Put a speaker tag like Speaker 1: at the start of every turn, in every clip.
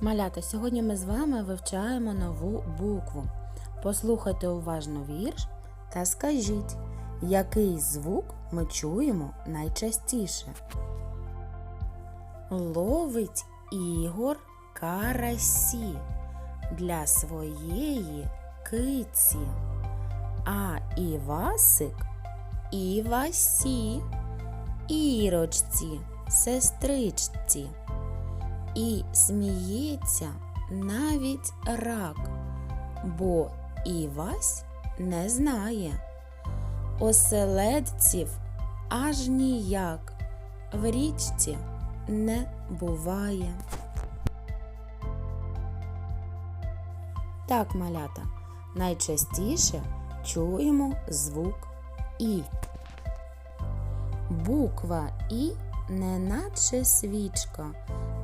Speaker 1: Малята, сьогодні ми з вами вивчаємо нову букву. Послухайте уважно вірш та скажіть, який звук ми чуємо найчастіше. Ловить Ігор карасі для своєї киці, а Івасик Івасі, Ірочці, сестричці. І сміється навіть рак, бо Івась не знає. Оселедців аж ніяк в річці не буває. Так, малята, найчастіше чуємо звук І. Буква І неначе свічка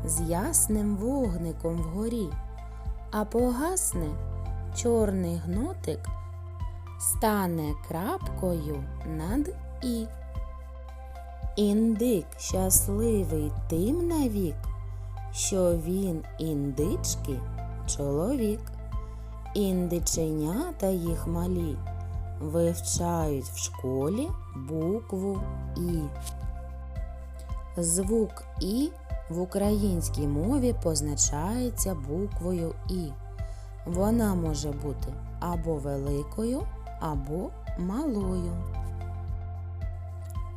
Speaker 1: з ясним вогником вгорі, а погасне чорний гнотик стане крапкою над І. Індик щасливий тим навік, що він індички чоловік. Індиченята їх малі вивчають в школі букву І. Звук І в українській мові позначається буквою І. Вона може бути або великою, або малою.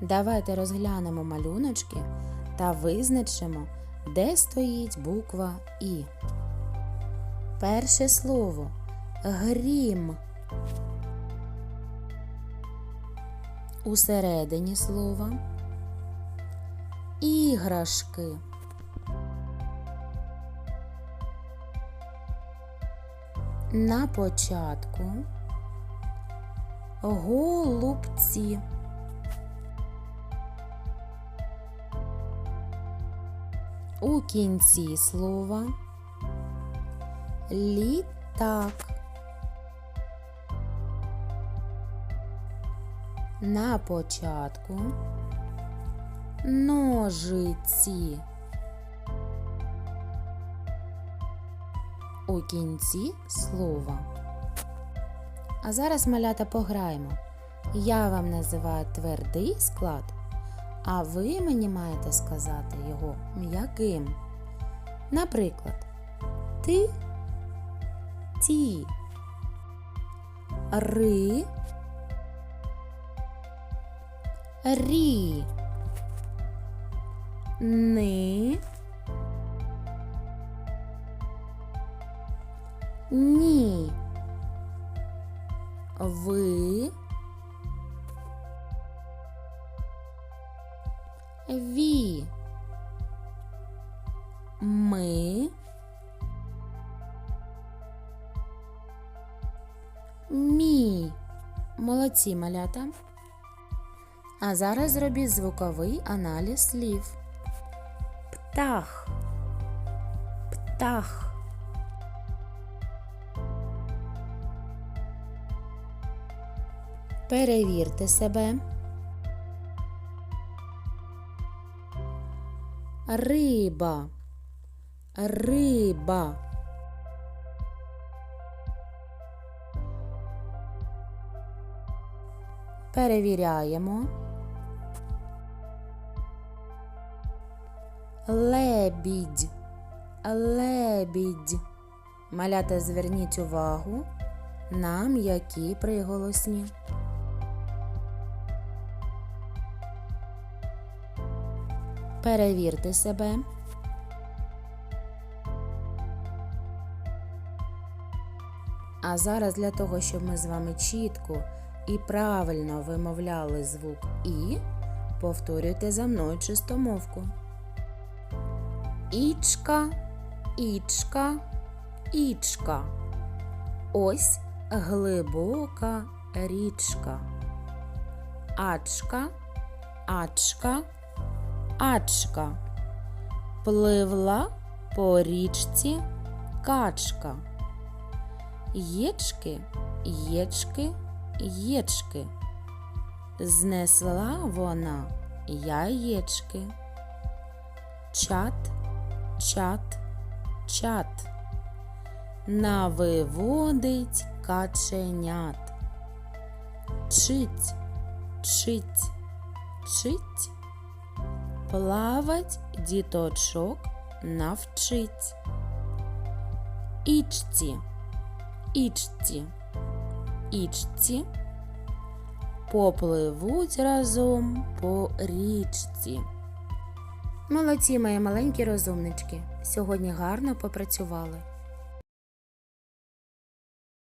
Speaker 1: Давайте розглянемо малюночки та визначимо, де стоїть буква І. Перше слово грім. Усередині слова іграшки. На початку голубці. У кінці слова літак. На початку ножиці. У кінці слова. А зараз малята пограємо. Я вам називаю твердий склад, а ви мені маєте сказати його м'яким. Наприклад, ти, ті, ри, рі, ни, ні, ви, ві, ми, мі. Молодці малята. А зараз зробіть звуковий аналіз слів. Птах. Птах. Перевірте себе. Риба. Риба. Перевіряємо. Лебідь. Лебідь. Малята, зверніть увагу на м'які приголосні. Перевірте себе. А зараз для того, щоб ми з вами чітко і правильно вимовляли звук І, повторюйте за мною чистомовку. Ічка, ічка, ічка. Ось глибока річка. Ачка, ачка, ачка. Пливла по річці качка. Єчки, єчки, єчки. Знесла вона яєчки. Чат, чат, чат. Навиводить каченят. Чить, чить, чить. Плавать діточок навчить. Ічці, ічці, ічці. Попливуть разом по річці. Молодці, мої маленькі розумнички. Сьогодні гарно попрацювали.